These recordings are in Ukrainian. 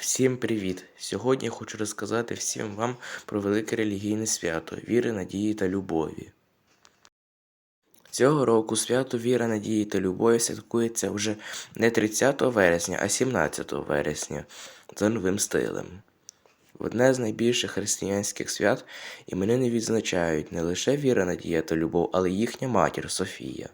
Всім привіт! Сьогодні я хочу розказати всім вам про велике релігійне свято віри, надії та любові. Цього року свято Віра, надії та любові святкується вже не 30 вересня, а 17 вересня за новим стилем. Одне з найбільших християнських свят іменини відзначають не лише віра, надія та любов, але й їхня матір Софія.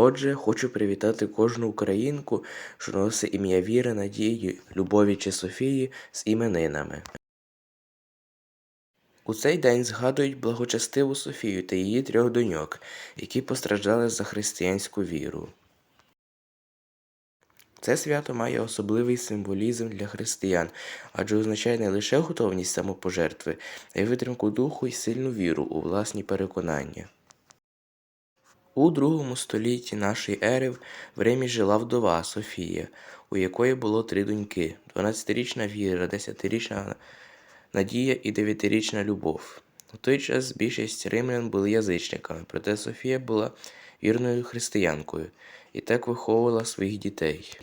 Отже, хочу привітати кожну українку, що носить ім'я віри, надії, любові чи Софії з іменинами. У цей день згадують благочестиву Софію та її трьох доньок, які постраждали за християнську віру. Це свято має особливий символізм для християн, адже означає не лише готовність самопожертви, а й витримку духу і сильну віру у власні переконання. У другому столітті нашої ери в Римі жила вдова Софія, у якої було три доньки: 12-річна Віра, 10-річна Надія і 9-річна Любов. У той час більшість римлян були язичниками, проте Софія була вірною християнкою і так виховувала своїх дітей.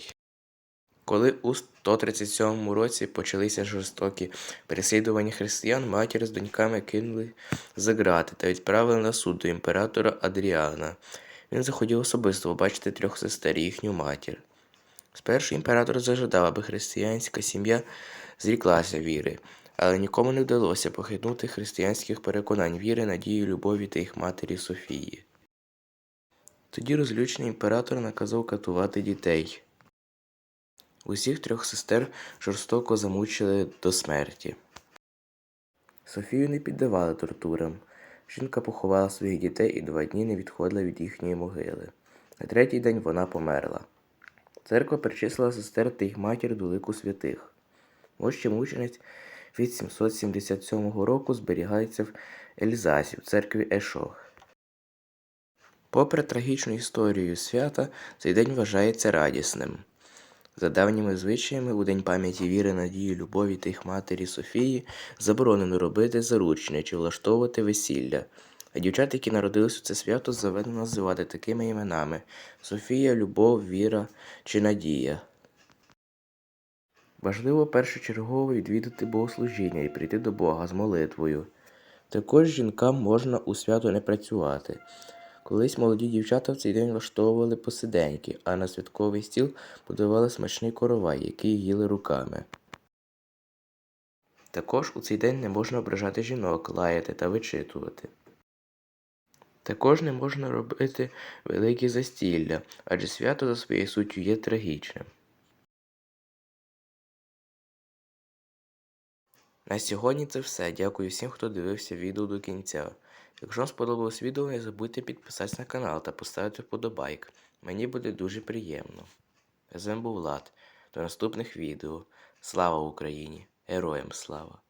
Коли у 137 році почалися жорстокі переслідування християн, матір з доньками кинули за грати та відправили на суд до імператора Адріана. Він захотів особисто побачити трьох сестер і їхню матір. Спершу імператор зажадав, аби християнська сім'я зріклася віри, але нікому не вдалося похитнути християнських переконань віри, надії, любові та їх матері Софії. Тоді розлючений імператор наказав катувати дітей. Усіх трьох сестер жорстоко замучили до смерті. Софію не піддавали тортурам. Жінка поховала своїх дітей і два дні не відходила від їхньої могили. На третій день вона померла. Церква причислила сестер та їх матір до лику святих. Мощі мучениць від 777 року зберігається в Ельзасі, в церкві Ешох. Попри трагічну історію свята, цей день вважається радісним. За давніми звичаями, у День пам'яті віри, надії, любові та їх матері Софії заборонено робити заручне чи влаштовувати весілля. А дівчат, які народились у це свято, заведено називати такими іменами Софія, Любов, Віра чи Надія. Важливо першочергово відвідати богослужіння і прийти до Бога з молитвою. Також жінкам можна у свято не працювати. Колись молоді дівчата в цей день влаштовували посиденьки, а на святковий стіл подавали смачний коровай, який їли руками. Також у цей день не можна ображати жінок, лаяти та вичитувати. Також не можна робити великі застілля, адже свято за своєю суттю є трагічним. На сьогодні це все. Дякую всім, хто дивився відео до кінця. Якщо вам сподобалось відео, не забудьте підписатися на канал та поставити вподобайк. Мені буде дуже приємно. З вами був Влад. До наступних відео. Слава Україні! Героям слава!